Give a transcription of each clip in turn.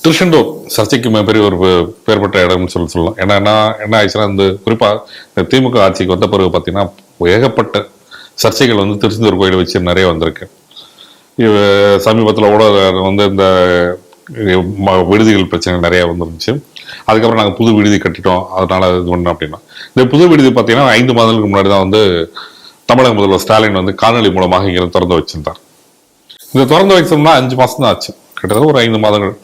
திருச்செந்தூர் சர்ச்சைக்கு மிகப்பெரிய ஒரு பேர்பட்ட பெற்ற இடம்னு சொல்லி சொல்லலாம். ஏன்னா என்ன என்ன ஆயிடுச்சுன்னா இந்த குறிப்பாக இந்த திமுக ஆட்சிக்கு வந்த பிறகு பார்த்தீங்கன்னா ஏகப்பட்ட சர்ச்சைகள் வந்து திருச்செந்தூர் கோயிலை வச்சு நிறைய வந்திருக்கு. சமீபத்தில் கூட வந்து இந்த ம- விடுதிகள் பிரச்சனை நிறைய வந்துருந்துச்சு. அதுக்கப்புறம் நாங்கள் புது விடுதி கட்டிட்டோம். அதனால இது பண்ணோம் அப்படின்னா. இந்த புது விடுதி பார்த்தீங்கன்னா ஐந்து மாதங்களுக்கு முன்னாடி தான் வந்து தமிழக முதல்வர் ஸ்டாலின் வந்து காணொலி மூலமாக இங்கே திறந்து வச்சிருந்தார். இந்த திறந்து வைச்சோம்னா அஞ்சு மாதம் தான் ஆச்சு. கிட்டத்தட்ட ஒரு ஐந்து மாதங்கள்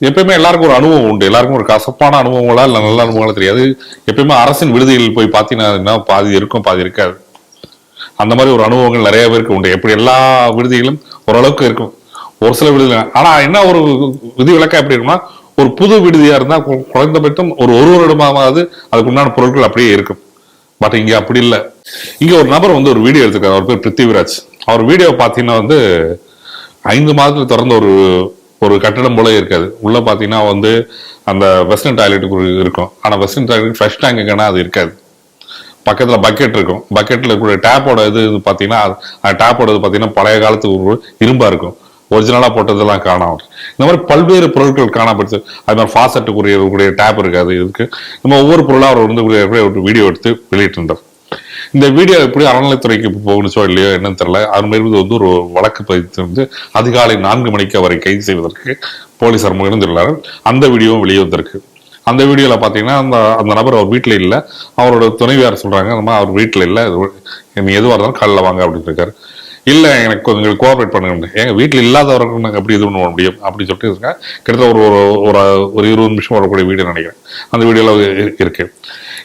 எப்பயுமே எல்லாருக்கும் ஒரு அனுபவம் உண்டு. எல்லாருக்கும் ஒரு கசப்பான அனுபவங்களா இல்லை நல்ல அனுபவங்களா தெரியாது. எப்பயுமே அரசின் விடுதியில் போய் பார்த்தீங்கன்னா பாதி இருக்கும் பாதி இருக்காது. அந்த மாதிரி ஒரு அனுபவங்கள் நிறைய பேருக்கு உண்டு. எப்படி எல்லா விடுதிகளும் ஓரளவுக்கு இருக்கும். ஒரு சில விடுதிகள் ஆனால் என்ன ஒரு விதி விளக்கா எப்படி இருக்கும்னா ஒரு புது விடுதியாக இருந்தால் குறைந்தபட்சம் ஒரு ஒரு வருடமாவது அதுக்கு உண்டான பொருட்கள் அப்படியே இருக்கும். பட் இங்கே அப்படி இல்லை. இங்கே ஒரு நபர் வந்து ஒரு வீடியோ எடுத்திருக்காரு. அவர் பேர் பிருத்திவிராஜ். அவர் வீடியோ பார்த்தீங்கன்னா வந்து ஐந்து மாதத்தில் திறந்த ஒரு ஒரு கட்டடம் போல இருக்காது. உள்ள பார்த்தீங்கன்னா வந்து அந்த வெஸ்டர்ன் டாய்லெட் இருக்கும். ஆனால் வெஸ்டர்ன் டாய்லெட் ஃப்ரெஷ் டேங்க் அது இருக்காது. பக்கத்தில் பக்கெட் இருக்கும். பக்கெட்டில் இருக்கிற டேப்போட இது இது பாத்தீங்கன்னா அது- அந்த டேப்போட இது பார்த்தீங்கன்னா பழைய காலத்து ஒரு இரும்பாக இருக்கும். ஒரிஜினலாக போட்டதெல்லாம் காணாமல் இந்த மாதிரி பல்வேறு பொருட்கள் காணப்படுது. அது மாதிரி ஃபாசட்டுக்குரிய கூடிய டேப் இருக்காது. இதுக்கு நம்ம ஒவ்வொரு பொருளாக அவர் வந்து ஒரு வீடியோ எடுத்து வெளியிட்டிருந்தார். இந்த வீடியோ எப்படி அறநிலைத்துறைக்கு போகணுச்சோ இல்லையோ என்னன்னு தெரியல. அது மாதிரி வந்து ஒரு வழக்கு பதித்து வந்து அதிகாலை நான்கு மணிக்கு அவரை கைது செய்வதற்கு போலீசார் முயன்றுள்ளார்கள் அந்த வீடியோவும் வெளியே வந்திருக்கு. அந்த வீடியோவில் பார்த்தீங்கன்னா அந்த அந்த நபர் அவர் வீட்டில் இல்லை. அவரோட துணைவியார் சொல்கிறாங்க அந்த மாதிரி அவர் வீட்டில் இல்லை. இது- நீ எதுவாக இருந்தாலும் காலைல வாங்க அப்படின்னு இருக்காரு. இல்லை எனக்கு கொஞ்சம் கோஆப்ரேட் பண்ணுங்க எங்கள் வீட்டில் இல்லாதவர்கள் நாங்கள் எப்படி இது பண்ண முடியும் அப்படின்னு சொல்லிட்டு இருக்கேன் கிட்டத்தட்ட ஒரு ஒரு- ஒரு ஒரு இருபது நிமிஷம் வரக்கூடிய வீடியோ நினைக்கிறேன். அந்த வீடியோவில் இருக்கு.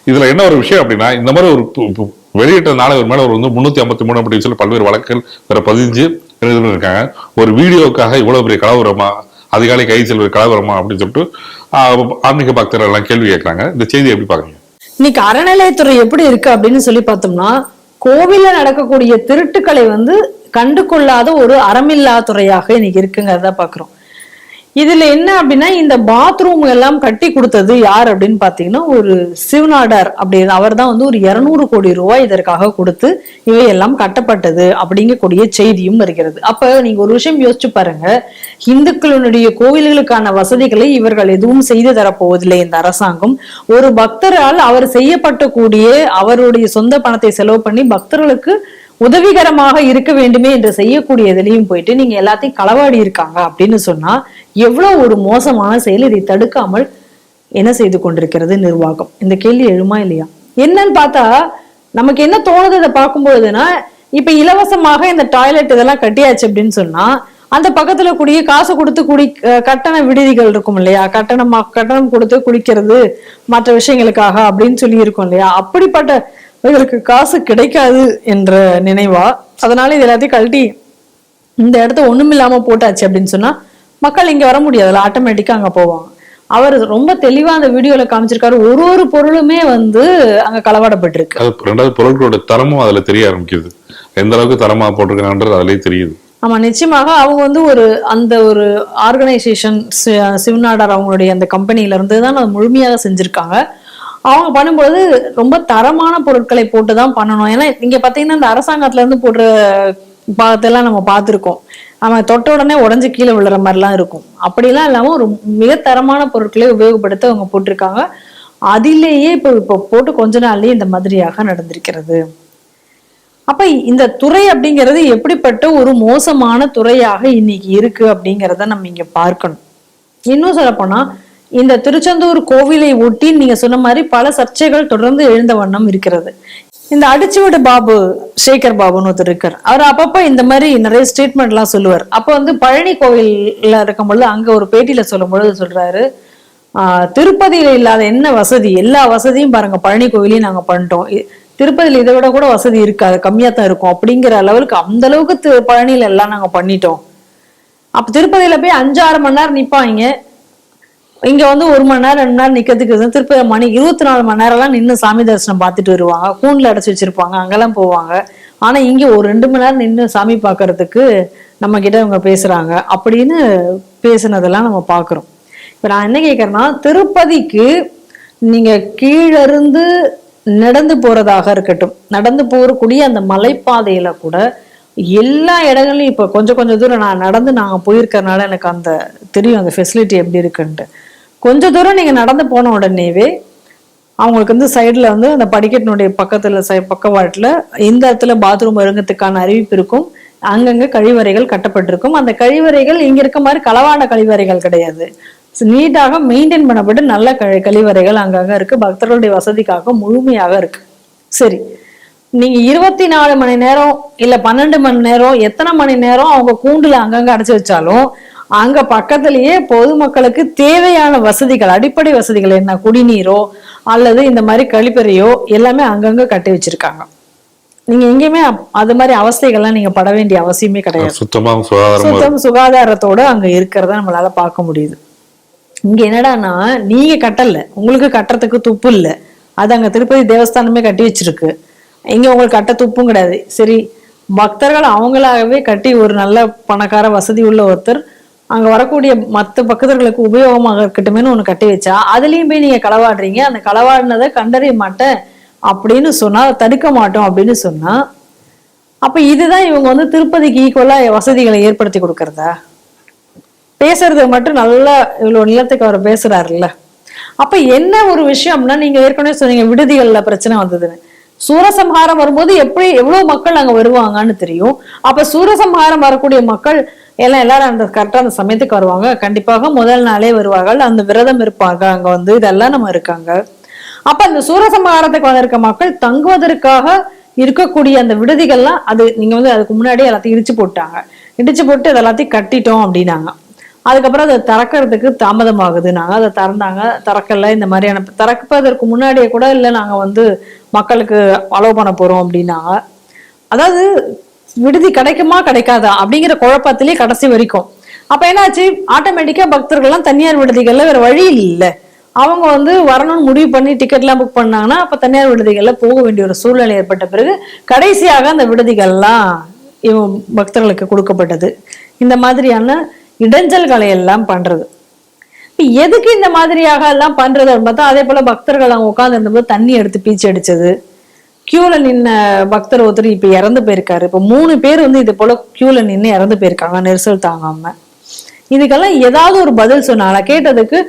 இதில் என்ன ஒரு விஷயம் அப்படின்னா இந்த மாதிரி ஒரு வெளியிட்ட நாடகம் ஒரு மேல ஒரு வந்து முன்னூத்தி ஐம்பத்தி மூணு அப்படின்னு சொல்லி பல்வேறு வழக்குகள் வேற பதிஞ்சு இருக்காங்க. ஒரு வீடியோக்காக இவ்வளவு பெரிய கலவரமா அதிகாலை கை செல்வது கலவரமா அப்படின்னு சொல்லிட்டு ஆஹ், ஆன்மீக பக்தர்கள் எல்லாம் கேள்வி கேட்கறாங்க. இந்த செய்தி எப்படி பாக்குறீங்க? இன்னைக்கு அறநிலையத்துறை எப்படி இருக்கு அப்படின்னு சொல்லி பார்த்தோம்னா கோவில்ல நடக்கக்கூடிய திருட்டுக்களை வந்து கண்டு கொள்ளாத ஒரு அறமில்லா துறையாக இன்னைக்கு இருக்குங்கிறத பாக்குறோம். இதுல என்ன அப்படின்னா இந்த பாத்ரூம் எல்லாம் கட்டி கொடுத்தது யார் அப்படின்னு பாத்தீங்கன்னா ஒரு சிவநாடார் அப்படின்னு அவர் தான் வந்து ஒரு இருநூறு கோடி ரூபாய் இதற்காக கொடுத்து இவையெல்லாம் கட்டப்பட்டது அப்படிங்கக்கூடிய செய்தியும் வருகிறது. அப்ப நீங்க ஒரு விஷயம் யோசிச்சு பாருங்க. இந்துக்களுடைய கோவில்களுக்கான வசதிகளை இவர்கள் எதுவும் செய்து தரப்போவதில்லை இந்த அரசாங்கம். ஒரு பக்தரால் அவர் செய்யப்பட்டக்கூடிய அவருடைய சொந்த பணத்தை செலவு பண்ணி பக்தர்களுக்கு உதவிகரமாக இருக்க வேண்டுமே என்று செய்யக்கூடிய இதுலயும் போயிட்டு நீங்க எல்லாத்தையும் களவாடி இருக்காங்க அப்படின்னு சொன்னா எவ்வளவு ஒரு மோசமான செயல் இதை தடுக்காமல் என்ன செய்து கொண்டிருக்கிறது நிர்வாகம்? இந்த கேள்வி எழுமா இல்லையா? என்னன்னு பார்த்தா நமக்கு என்ன தோணுது இதை பார்க்கும்பொழுதுன்னா இப்ப இலவசமாக இந்த டாய்லெட் இதெல்லாம் கட்டியாச்சு அப்படின்னு சொன்னா அந்த பக்கத்துல கூடிய காசு கொடுத்து குடி கட்டண விடுதிகள் இருக்கும் இல்லையா? கட்டணமா கட்டணம் கொடுத்து குடிக்கிறது மற்ற விஷயங்களுக்காக அப்படின்னு சொல்லி இருக்கும் இல்லையா? அப்படிப்பட்ட இவர்களுக்கு காசு கிடைக்காது என்ற நினைவா? அதனால இது எல்லாத்தையும் கழட்டி இந்த இடத்த ஒண்ணுமில்லாம போட்டாச்சு அப்படின்னு சொன்னா மக்கள் இங்க வர முடியாதுல்ல ஆட்டோமேட்டிக்கா அங்க போவாங்க. அவர் ரொம்ப தெளிவா அந்த வீடியோல காமிச்சிருக்காரு. ஒரு ஒரு பொருளுமே வந்து அங்க களவாடப்பட்டிருக்கு. ரெண்டாவது பொருட்களோட தரமும் அதுல தெரிய ஆரம்பிக்குது. எந்த அளவுக்கு தரமா போட்டிருக்காங்கன்றது அதுலயே தெரியுது. ஆமா நிச்சயமாக அவங்க வந்து ஒரு அந்த ஒரு ஆர்கனைசேஷன் சிவநாடார் அவங்களுடைய அந்த கம்பெனில இருந்து தான் அதை முழுமையாக செஞ்சிருக்காங்க. அவங்க பண்ணும்போது ரொம்ப தரமான பொருட்களை போட்டு தான் பண்ணணும். ஏன்னா இங்க பாத்தீங்கன்னா இந்த அரசாங்கத்துல இருந்து போடுற பாகத்தெல்லாம் நம்ம பார்த்திருக்கோம். அவன் தொட்ட உடனே உடஞ்சி கீழே விழுற மாதிரிலாம் இருக்கும். அப்படிலாம் இல்லாம ஒரு மிக தரமான பொருட்களை உபயோகப்படுத்த அவங்க போட்டிருக்காங்க. அதிலேயே இப்போ இப்போ போட்டு கொஞ்ச நாள்லயே இந்த மாதிரியாக நடந்திருக்கிறது. அப்ப இந்த துறை அப்படிங்கிறது எப்படிப்பட்ட ஒரு மோசமான துறையாக இன்னைக்கு இருக்கு அப்படிங்கிறத நம்ம இங்க பார்க்கணும். இன்னும் சொல்லப்போனா இந்த திருச்செந்தூர் கோவிலை ஒட்டி நீங்க சொன்ன மாதிரி பல சர்ச்சைகள் தொடர்ந்து எழுந்த வண்ணம் இருக்கிறது. இந்த அடிச்சுவிடு பாபு சேகர் பாபுன்னு ஒருத்தர் இருக்கார். அவர் அப்பப்ப இந்த மாதிரி நிறைய ஸ்டேட்மெண்ட் எல்லாம் சொல்லுவார். அப்ப வந்து பழனி கோவில்ல இருக்கும் பொழுது அங்க ஒரு பேட்டியில சொல்லும் பொழுது சொல்றாரு திருப்பதியில இல்லாத என்ன வசதி? எல்லா வசதியும் பாருங்க பழனி கோவிலையும் நாங்க பண்ணிட்டோம். திருப்பதியில் திருப்பதியில இதை விட கூட வசதி இருக்காது கம்மியா தான் இருக்கும். அப்படிங்கிற லெவலுக்கு அந்த அளவுக்கு தி- பழனியில எல்லாம் நாங்க பண்ணிட்டோம். அப்ப திருப்பதியில போய் அஞ்சாறு மணி நேரம் நிப்பாங்க. இங்க வந்து ஒரு மணி நேரம் ரெண்டு நேரம் நிக்கிறதுக்கு திருப்பதி மணி இருபத்தி நாலு மணி நேரம் எல்லாம் நின்று சாமி தரிசனம் பார்த்துட்டு வருவாங்க. கூண்டுல அடைச்சு வச்சிருப்பாங்க. அங்கெல்லாம் போவாங்க. ஆனா இங்க ஒரு ரெண்டு மணி நேரம் நின்று சாமி பார்க்கறதுக்கு நம்ம கிட்ட இவங்க பேசுறாங்க. அப்படின்னு பேசுனதெல்லாம் நம்ம பாக்குறோம் இப்ப நான் என்ன கேக்குறேன்னா திருப்பதிக்கு நீங்க கீழிருந்து நடந்து போறதாக இருக்கட்டும். நடந்து போறக்கூடிய அந்த மலைப்பாதையில கூட எல்லா இடங்களையும் இப்போ கொஞ்சம் கொஞ்சம் தூரம் நான் நடந்து நாங்கள் போயிருக்கறனால எனக்கு அந்த தெரியும். அந்த ஃபெசிலிட்டி எப்படி இருக்குன்ட்டு. கொஞ்ச தூரம் நீங்கள் நடந்து போன உடனேவே அவங்களுக்கு வந்து சைடில் வந்து அந்த படிக்கட்டினுடைய பக்கத்தில் சை பக்கவாட்டில் இந்த இடத்துல பாத்ரூம் இறங்கத்துக்கான அறிவிப்பு இருக்கும். அங்கங்கே கழிவறைகள் கட்டப்பட்டிருக்கும். அந்த கழிவறைகள் இங்கே இருக்க மாதிரி களவாட கழிவறைகள் கிடையாது. நீட்டாக மெயின்டைன் பண்ணப்பட்டு நல்ல கழி கழிவறைகள் அங்கங்கே இருக்குது பக்தர்களுடைய வசதிக்காக முழுமையாக இருக்குது சரி. நீங்கள் இருபத்தி நாலு மணி நேரம் இல்லை பன்னெண்டு மணி நேரம் எத்தனை மணி நேரம் அவங்க கூண்டில் அங்கங்கே அடைச்சி வச்சாலும் அங்க பக்கத்திலேயே பொதுமக்களுக்கு தேவையான வசதிகள் அடிப்படை வசதிகள் என்ன? குடிநீரோ அல்லது இந்த மாதிரி கழிப்பறையோ எல்லாமே அங்கங்க கட்டி வச்சிருக்காங்க. நீங்க எங்கேயுமே அது மாதிரி அவஸ்தைகள்லாம் நீங்க பட வேண்டிய அவசியமே கிடையாது. சுத்தம் சுகாதாரத்தோட அங்க இருக்கிறத நம்மளால பார்க்க முடியுது. இங்க என்னடான்னா நீங்க கட்டல. உங்களுக்கு கட்டுறதுக்கு துப்பு இல்ல. அது அங்க திருப்பதி தேவஸ்தானமே கட்டி வச்சிருக்கு. இங்க உங்களுக்கு கட்ட துப்பும் கிடையாது. சரி பக்தர்கள் அவங்களாகவே கட்டி ஒரு நல்ல பணக்கார வசதி உள்ள ஒருத்தர் அங்க வரக்கூடிய மத்த பக்தர்களுக்கு உபயோகமாக இருக்கட்டும்னு ஒண்ணு கட்டி வச்சா அதுலயும் போய் நீங்க களவாடுறீங்க. அந்த களவாடினதை கண்டறிய மாட்டேன் அப்படின்னு சொன்னா தடுக்க மாட்டோம் அப்படின்னு சொன்னா அப்ப இதுதான் இவங்க வந்து திருப்பதிக்கு ஈக்குவலா வசதிகளை ஏற்படுத்தி கொடுக்கறதா? பேசுறது மட்டும் நல்லா இவ்வளவு நிலத்துக்கு அவர் பேசுறாருல்ல. அப்ப என்ன ஒரு விஷயம் அப்படின்னா நீங்க ஏற்கனவே சொன்னீங்க விடுதிகள்ல பிரச்சனை வந்ததுன்னு. சூரசம்ஹாரம் வரும்போது எப்படி எவ்வளவு மக்கள் அங்க வருவாங்கன்னு தெரியும். அப்ப சூரசம்ஹாரம் வரக்கூடிய மக்கள் எல்லாம் எல்லாரும் அந்த கரெக்டா அந்த சமயத்துக்கு வருவாங்க. கண்டிப்பாக முதல் நாளே வருவார்கள். அந்த விரதம் இருப்பாங்க. அங்க வந்து இதெல்லாம் நம்ம இருக்காங்க. அப்ப அந்த சூரசம்ஹாரத்துக்கு வந்திருக்க மக்கள் தங்குவதற்காக இருக்கக்கூடிய அந்த விடுதிகள்லாம் அது நீங்க வந்து அதுக்கு முன்னாடியே எல்லாத்தையும் இடிச்சு போட்டாங்க. இடிச்சு போட்டு அது எல்லாத்தையும் கட்டிட்டோம் அப்படின்னாங்க. அதுக்கப்புறம் அதை திறக்கிறதுக்கு தாமதமாகுது நாங்க அதை திறந்தாங்க. திறக்கல. இந்த மாதிரியான திறப்பதற்கு முன்னாடியே கூட இல்லை நாங்க வந்து மக்களுக்கு அலோவ் பண்ண போறோம் அப்படின்னாங்க. அதாவது விடுதி கிடைக்குமா கிடைக்காதா அப்படிங்கிற குழப்பத்திலே கடைசி வரைக்கும். அப்ப என்னாச்சு? ஆட்டோமேட்டிக்கா பக்தர்கள்லாம் தனியார் விடுதிகள்ல வேற வழி இல்ல. அவங்க வந்து வரணும்னு முடிவு பண்ணி டிக்கெட்லாம் புக் பண்ணாங்கன்னா அப்ப தனியார் விடுதிகள்ல போக வேண்டிய ஒரு சூழ்நிலை ஏற்பட்ட பிறகு கடைசியாக அந்த விடுதிகள்லாம் இவன் பக்தர்களுக்கு கொடுக்கப்பட்டது. இந்த மாதிரியான இடைஞ்சல்களை எல்லாம் பண்றது. எதுக்கு இந்த மாதிரியாக எல்லாம் பண்றது பார்த்தா அதே போல பக்தர்கள் அவங்க உட்கார்ந்து இருந்தபோது தண்ணி எடுத்து பீச்சு அடிச்சது. கியூல நின்ன பக்தர் ஒருத்தர் இப்ப இறந்து போயிருக்காரு. இப்ப மூணு பேர் வந்து இது போல கியூல நின்று இறந்து போயிருக்காங்க நெரிசல் தாங்காம. இதுக்கெல்லாம் ஏதாவது ஒரு பதில் சொன்னாங்களா கேட்டதுக்கு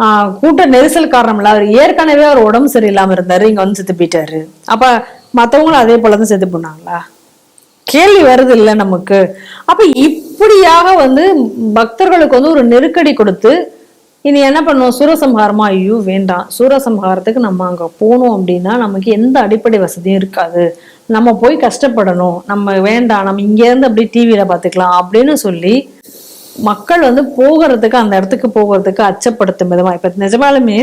ஆஹ் கூட்ட நெரிசல் காரணம் இல்ல அவர் ஏற்கனவே அவர் உடம்பு சரியில்லாம இருந்தாரு இங்க வந்து செத்து போயிட்டாரு. அப்ப மத்தவங்களும் அதே போலதான் செத்து போனாங்களா? கேள்வி வருது இல்ல நமக்கு. அப்ப இப்படியாக வந்து பக்தர்களுக்கு வந்து ஒரு நெருக்கடி கொடுத்து இனி என்ன பண்ணுவோம்? சூரசம்ஹாரமா? ஐயோ வேண்டாம். சூரசம்ஹாரத்துக்கு நம்ம அங்க போனோம் அப்படின்னா நமக்கு எந்த அடிப்படை வசதியும் இருக்காது. நம்ம போய் கஷ்டப்படணும். நம்ம வேண்டாம் நம்ம இங்க இருந்து அப்படியே டிவியில பாத்துக்கலாம் அப்படின்னு சொல்லி மக்கள் வந்து போகிறதுக்கு அந்த இடத்துக்கு போகிறதுக்கு அச்சப்படுத்தும் விதமா. இப்ப நிஜமாலுமே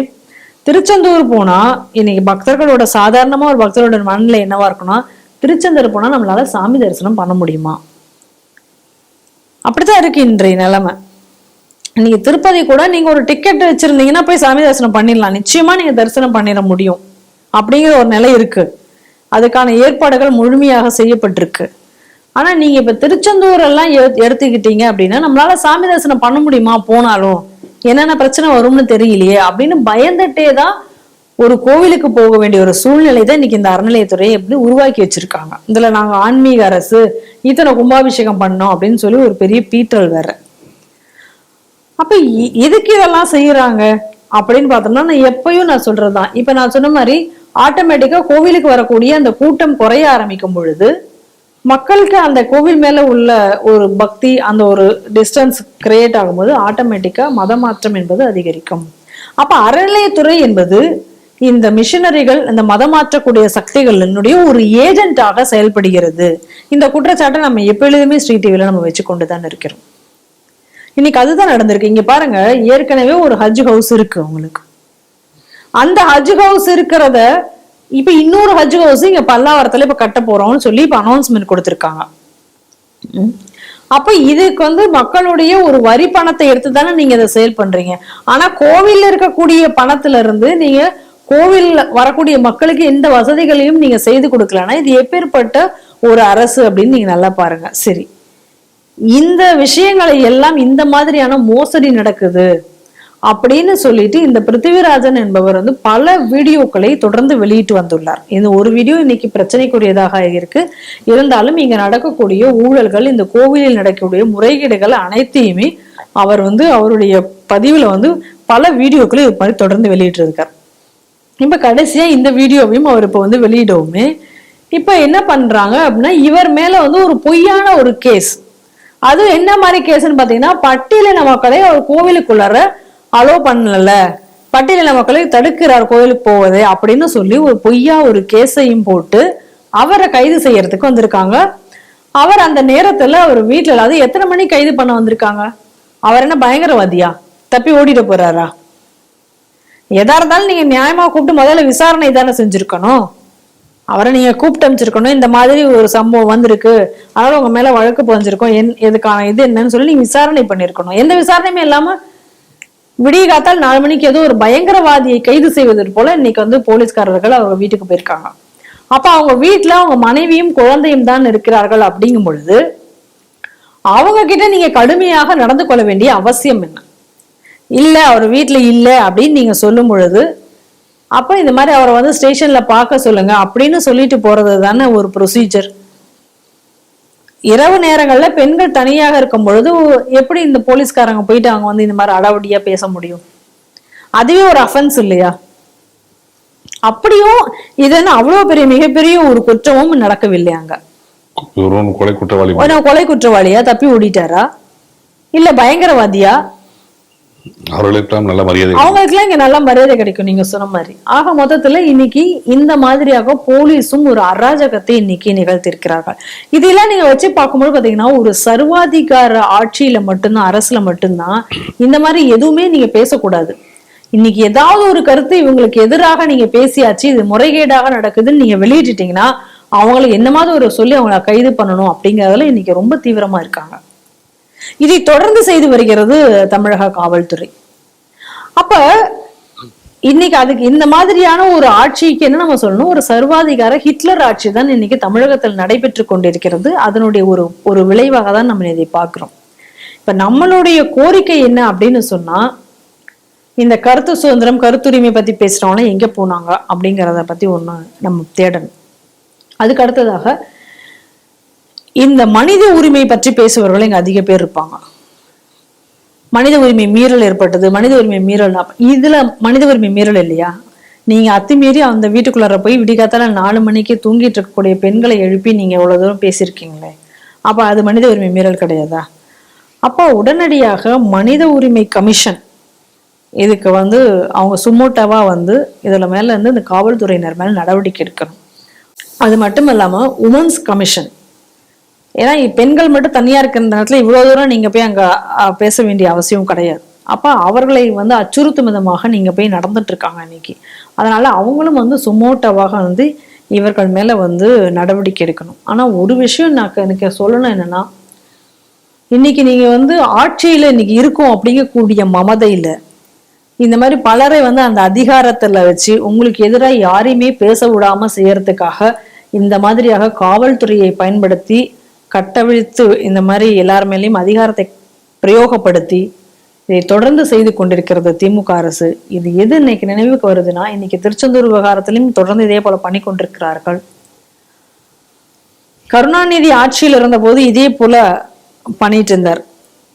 திருச்செந்தூர் போனா இன்னைக்கு பக்தர்களோட சாதாரணமா ஒரு பக்தரோட மனநிலை என்னவா இருக்கும்னா திருச்செந்தூர் போனா நம்மளால சாமி தரிசனம் பண்ண முடியுமா? அப்படித்தான் இருக்கு இன்றைய நிலைமை. நீங்க திருப்பதி கூட நீங்க ஒரு டிக்கெட் வச்சிருந்தீங்கன்னா போய் சாமி தரிசனம் பண்ணிடலாம். நிச்சயமா நீங்க தரிசனம் பண்ணிட முடியும். அப்படிங்கிற ஒரு நிலை இருக்கு. அதுக்கான ஏற்பாடுகள் முழுமையாக செய்யப்பட்டிருக்கு. ஆனா நீங்க இப்ப திருச்செந்தூர் எல்லாம் எடுத்துக்கிட்டீங்க அப்படின்னா நம்மளால சாமி தரிசனம் பண்ண முடியுமா போனாலும்? என்னென்ன பிரச்சனை வரும்னு தெரியலையே. அப்படின்னு பயந்துட்டே தான் ஒரு கோவிலுக்கு போக வேண்டிய ஒரு சூழ்நிலை தான் இன்னைக்கு இந்த அறநிலையத்துறையை எப்படி உருவாக்கி வச்சிருக்காங்க. இதுல நாங்க ஆன்மீக அரசு இத்தனை கும்பாபிஷேகம் பண்ணோம் அப்படின்னு சொல்லி ஒரு பெரிய பீட்டல் வேற. அப்ப எதுக்கு இதெல்லாம் செய்யறாங்க அப்படின்னு பார்த்தோம்னா நான் எப்பயும் நான் சொல்றதுதான். இப்ப நான் சொன்ன மாதிரி ஆட்டோமேட்டிக்கா கோவிலுக்கு வரக்கூடிய அந்த கூட்டம் குறைய ஆரம்பிக்கும் பொழுது மக்களுக்கு அந்த கோவில் மேல உள்ள ஒரு பக்தி அந்த ஒரு டிஸ்டன்ஸ் கிரியேட் ஆகும்போது ஆட்டோமேட்டிக்கா மத மாற்றம் என்பது அதிகரிக்கும். அப்ப அறநிலையத்துறை என்பது இந்த மிஷனரிகள் இந்த மதம் மாற்றக்கூடிய சக்திகளினுடைய ஒரு ஏஜென்ட்டாக செயல்படுகிறது. இந்த குற்றச்சாட்டை நம்ம எப்பொழுதுமே ஸ்ரீ டிவியில நம்ம வச்சு கொண்டுதான் இருக்கிறோம். இன்னைக்கு அதுதான் நடந்திருக்கு. இங்க பாருங்க ஏற்கனவே ஒரு ஹஜ் ஹவுஸ் இருக்கு உங்களுக்கு. அந்த ஹஜ் ஹவுஸ் இருக்கிறத இப்ப இன்னொரு ஹஜ் ஹவுஸ் இங்க பல்லாவரத்துல இப்ப கட்ட போறோம்னு சொல்லி இப்ப அனௌன்ஸ்மெண்ட் கொடுத்திருக்காங்க. ம். அப்ப இதுக்கு வந்து மக்களுடைய ஒரு வரி பணத்தை எடுத்து தானே நீங்க இதை செயல் பண்றீங்க. ஆனா கோவில்ல இருக்கக்கூடிய பணத்துல இருந்து நீங்க கோவில் வரக்கூடிய மக்களுக்கு எந்த வசதிகளையும் நீங்க செய்து கொடுக்கலன்னா இது எப்பேற்பட்ட ஒரு அரசு அப்படின்னு நீங்க நல்லா பாருங்க. சரி. இந்த விஷயங்களை எல்லாம் இந்த மாதிரியான மோசடி நடக்குது அப்படின்னு சொல்லிட்டு இந்த பிருத்திவிராஜன் என்பவர் வந்து பல வீடியோக்களை தொடர்ந்து வெளியிட்டு வந்துள்ளார். இந்த ஒரு வீடியோ இன்னைக்கு பிரச்சனைக்குரியதாக இருக்கு. இருந்தாலும் இங்க நடக்கக்கூடிய ஊழல்கள் இந்த கோவிலில் நடக்கக்கூடிய முறைகேடுகள் அனைத்தையுமே அவர் வந்து அவருடைய பதிவுல வந்து பல வீடியோக்களை இது மாதிரி தொடர்ந்து வெளியிட்டு இருக்கார் இப்ப கடைசியா இந்த வீடியோவையும் அவர் இப்ப வந்து வெளியிடவுமே இப்ப என்ன பண்றாங்க அப்படின்னா இவர் மேல வந்து ஒரு பொய்யான ஒரு கேஸ் அது என்ன மாதிரி கேஸ்ன்னு பார்த்தீங்கன்னா பட்டியலின மக்களை அவர் கோவிலுக்குள்ளார அலோ பண்ணல. பட்டியலின மக்களை தடுக்கிறார் கோவிலுக்கு போவதை அப்படின்னு சொல்லி ஒரு பொய்யா ஒரு கேஸையும் போட்டு அவரை கைது செய்யறதுக்கு வந்திருக்காங்க. அவர் அந்த நேரத்துல அவர் வீட்டுல அது எத்தனை மணி கைது பண்ண வந்திருக்காங்க? அவர் என்ன பயங்கரவாதியா? தப்பி ஓடிட்டு போறாரா? எதா இருந்தாலும் நீங்க நியாயமா கூப்பிட்டு முதல்ல விசாரணை தானே செஞ்சிருக்கணும். அவரை நீங்க கூப்பிட்டு அமைச்சிருக்கணும் இந்த மாதிரி ஒரு சம்பவம் வந்திருக்கு. அதனால உங்க மேல வழக்கு பதிஞ்சிருக்கோம். என் எதுக்கான இது என்னன்னு சொல்லி நீங்க விசாரணை பண்ணிருக்கணும். எந்த விசாரணையுமே இல்லாம விடிய காத்தால் நாலு மணிக்கு ஏதோ ஒரு பயங்கரவாதியை கைது செய்வதற்கு போல இன்னைக்கு வந்து போலீஸ்காரர்கள் அவங்க வீட்டுக்கு போயிருக்காங்க. அப்ப அவங்க வீட்டுல அவங்க மனைவியும் குழந்தையும் தான் இருக்கிறார்கள் அப்படிங்கும் பொழுது அவங்க கிட்ட நீங்க கடுமையாக நடந்து கொள்ள வேண்டிய அவசியம் என்ன? இல்ல அவர் வீட்டுல இல்ல அப்படின்னு நீங்க சொல்லும் பொழுது அப்ப இந்த மாதிரி அவரை வந்து ஸ்டேஷன்ல பார்க்க சொல்லுங்க அப்படின்னு சொல்லிட்டு போறது தானே ஒரு ப்ரொசீஜர் இரவு நேரங்கள்ல பெண்கள் தனியாக இருக்கும் பொழுது எப்படி இந்த போலீஸ்காரங்க போயிட்டு அவங்க வந்து இந்த மாதிரி அடாவடியா பேச முடியும்? அதுவே ஒரு அஃபென்ஸ் இல்லையா? அப்படியும் இது என்ன அவ்வளவு பெரிய மிகப்பெரிய ஒரு குற்றமும் நடக்கவில்லை அங்க. கொலை குற்றவாளி கொலை குற்றவாளியா? தப்பி ஓடிட்டாரா? இல்ல பயங்கரவாதியா? அவர்களுக்கெல்லாம் நல்ல மரியாதை அவங்களுக்குலாம் இங்க நல்ல மரியாதை கிடைக்கும் நீங்க சொன்ன மாதிரி. ஆக மொத்தத்துல இன்னைக்கு இந்த மாதிரியாக போலீஸும் ஒரு அராஜகத்தை இன்னைக்கு நிகழ்த்திருக்கிறார்கள் இதெல்லாம் நீங்க வச்சு பார்க்கும்போது பாத்தீங்கன்னா ஒரு சர்வாதிகார ஆட்சியில மட்டும்தான் அரசுல மட்டும்தான் இந்த மாதிரி எதுவுமே நீங்க பேசக்கூடாது. இன்னைக்கு ஏதாவது ஒரு கருத்து இவங்களுக்கு எதிராக நீங்க பேசியாச்சு இது முறைகேடாக நடக்குதுன்னு நீங்க வெளியிட்டுட்டீங்கன்னா அவங்களை என்ன மாதிரி ஒரு சொல்லி அவங்கள கைது பண்ணணும் அப்படிங்கறதுல இன்னைக்கு ரொம்ப தீவிரமா இருக்காங்க. இதை தொடர்ந்து செய்து வருகிறது தமிழக காவல்துறை. அப்ப இன்னைக்கு அதுக்கு இந்த மாதிரியான ஒரு ஆட்சிக்கு என்ன நம்ம சொல்லணும்? ஒரு சர்வாதிகார ஹிட்லர் ஆட்சி தான் இன்னைக்கு தமிழகத்தில் நடைபெற்று கொண்டிருக்கிறது. அதனுடைய ஒரு ஒரு விளைவாக தான் நம்ம இதை பார்க்கிறோம். இப்ப நம்மளுடைய கோரிக்கை என்ன அப்படின்னு சொன்னா இந்த கருத்து சுதந்திரம் கருத்துரிமை பத்தி பேசுறவங்க எங்க போனாங்க அப்படிங்கிறத பத்தி ஒண்ணு நம்ம தேடணும். அதுக்கு அடுத்ததாக இந்த மனித உரிமை பற்றி பேசுபவர்கள் இங்க அதிக பேர் இருப்பாங்க. மனித உரிமை மீறல் ஏற்பட்டது மனித உரிமை மீறல் இதுல மனித உரிமை மீறல் இல்லையா? நீங்க அத்துமீறி அந்த வீட்டுக்குள்ளார போய் விடிகாத்தால நாலு மணிக்கு தூங்கிட்டு இருக்கக்கூடிய பெண்களை எழுப்பி நீங்க இவ்வளவு தூரம் பேசியிருக்கீங்களே? அப்ப அது மனித உரிமை மீறல் கிடையாதா? அப்போ உடனடியாக மனித உரிமை கமிஷன் இதுக்கு வந்து அவங்க சுமோட்டாவா வந்து இதுல மேல இருந்து இந்த காவல்துறையினர் மேல நடவடிக்கை எடுக்கணும். அது மட்டும் இல்லாம உமன்ஸ் கமிஷன் ஏன்னா பெண்கள் மட்டும் தனியா இருக்கிற நேரத்துல இவ்வளவு தூரம் நீங்க போய் அங்க பேச வேண்டிய அவசியம் கிடையாது. அப்ப அவர்களை வந்து அச்சுறுத்தும் விதமாக நீங்க போய் நடந்துட்டு இருக்காங்க இன்னைக்கு அதனால அவங்களும் வந்து சுமோட்டவாக வந்து இவர்கள் மேல வந்து நடவடிக்கை எடுக்கணும். ஆனா ஒரு விஷயம் நான் எனக்கு சொல்லணும் என்னன்னா இன்னைக்கு நீங்க வந்து ஆட்சியில இன்னைக்கு இருக்கும் அப்படிங்கக்கூடிய மமதையில இந்த மாதிரி பலரை வந்து அந்த அதிகாரத்துல வச்சு உங்களுக்கு எதிராக யாரையுமே பேச விடாம செய்யறதுக்காக இந்த மாதிரியாக காவல்துறையை பயன்படுத்தி கட்டவிழ்த்து இந்த மாதிரி எல்லார் மேலேயும் அதிகாரத்தை பிரயோகப்படுத்தி இதை தொடர்ந்து செய்து கொண்டிருக்கிறது திமுக அரசு. இது எது இன்னைக்கு நினைவுக்கு வருதுன்னா இன்னைக்கு திருச்செந்தூர் விவகாரத்திலையும் தொடர்ந்து இதே போல பண்ணி கொண்டிருக்கிறார்கள். கருணாநிதி ஆட்சியில் இருந்தபோது இதே போல பண்ணிட்டு இருந்தார்.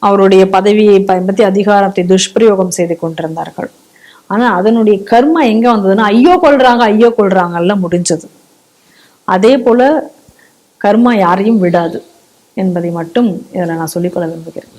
அவருடைய பதவியை பயன்படுத்தி அதிகாரத்தை துஷ்பிரயோகம் செய்து கொண்டிருந்தார்கள். ஆனா அதனுடைய கர்மா எங்க வந்ததுன்னா ஐயோ கொள்றாங்க ஐயோ கொள்றாங்கல்ல முடிஞ்சது. அதே போல கர்மா யாரையும் விடாது என்பதை மட்டும் இதில் நான் சொல்லிக்கொள்ள விரும்புகிறேன்.